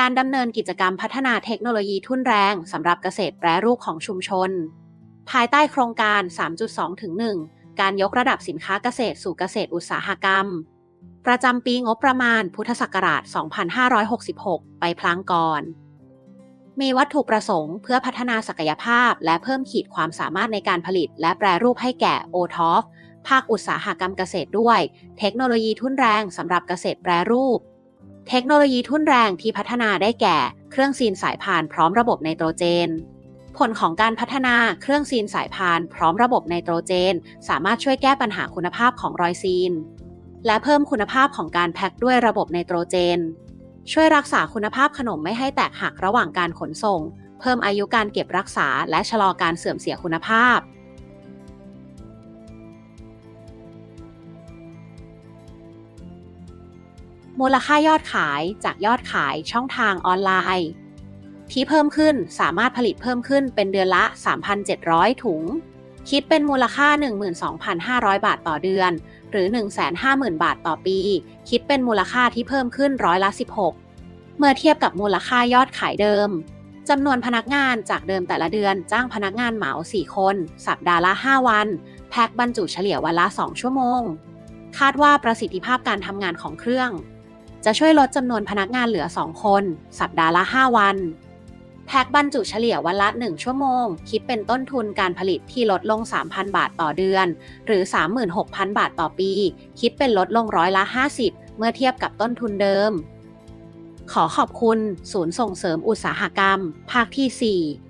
การดำเนินกิจกรรมพัฒนาเทคโนโลยีทุ่นแรงสำหรับเกษตรแปรรูปของชุมชน ภายใต้โครงการ 3.2 ถึง 1 การยกระดับสินค้าเกษตรสู่เกษตรอุตสาหกรรม ประจำปีงบประมาณพุทธศักราช 2566 ไปพลางก่อน มีวัตถุประสงค์เพื่อพัฒนาศักยภาพ และเพิ่มขีดความสามารถในการผลิต และแปรรูปให้แก่ o t o f ภาคอุตสาหกรรมเกษตรด้วย เทคโนโลยีทุ่นแรงสำหรับเกษตรแปรรูป เทคโนโลยีทุ่นแรงที่พัฒนาได้แก่ เครื่องซีนสายพานพร้อมระบบไนโตรเจน ผลของการพัฒนาเครื่องซีนสายพานพร้อมระบบไนโตรเจน สามารถช่วยแก้ปัญหาคุณภาพของรอยซีน และเพิ่มคุณภาพของการแพ็คด้วยระบบไนโตรเจน ช่วยรักษาคุณภาพขนมไม่ให้แตกหักระหว่างการขนส่ง เพิ่มอายุการเก็บรักษาและชะลอการเสื่อมเสียคุณภาพ มูลค่ายอดขายจากยอดขายช่องทางออนไลน์ ที่เพิ่มขึ้นสามารถผลิตเพิ่มขึ้นเป็นเดือนละ 3,700 ถุง คิดเป็นมูลค่า 12,500 บาทต่อเดือน หรือ 150,000 บาทต่อปี คิดเป็นมูลค่าที่เพิ่มขึ้นร้อยละ 16 เมื่อเทียบกับมูลค่ายอดขายเดิมจำนวนพนักงานจากเดิมแต่ละเดือนจ้างพนักงานเหมา 4 คน สัปดาห์ละ 5 วัน แพ็คบรรจุเฉลี่ยวันละ 2 ชั่วโมง คาดว่าประสิทธิภาพการทำงานของเครื่อง จะช่วยลดจำนวนพนักงานเหลือ 2 คน สัปดาห์ละ 5 วัน แพ็คบรรจุเฉลี่ยวันละ 1 ชั่วโมง คิดเป็นต้นทุนการผลิตที่ลดลง 3,000 บาทต่อเดือน หรือ 36,000 บาทต่อปี คิดเป็นลดลงร้อยละ 50 เมื่อเทียบกับต้นทุนเดิม ขอขอบคุณ ศูนย์ส่งเสริมอุตสาหกรรม ภาคที่ 4